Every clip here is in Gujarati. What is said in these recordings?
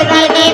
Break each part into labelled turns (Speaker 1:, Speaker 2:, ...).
Speaker 1: পর্দায়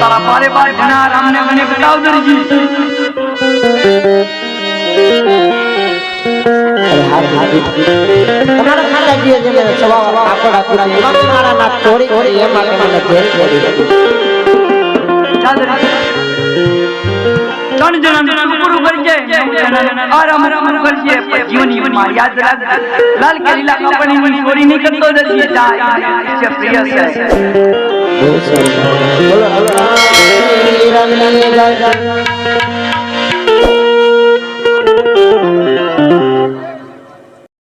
Speaker 1: તારા પારે પારે ભણા રામને મને બતાવ દરજી.
Speaker 2: ચોરી કરી એ માટે મને જેલ કરી
Speaker 1: ત્રણ જણા પૂરું કરજે આરામ આરામ કરજે જીવનમાં યાદ રાખ લાલ કેલા કપડી ની ચોરી નહીં કરતો દરજી જાય છે. પ્રિય છે.
Speaker 2: બોલો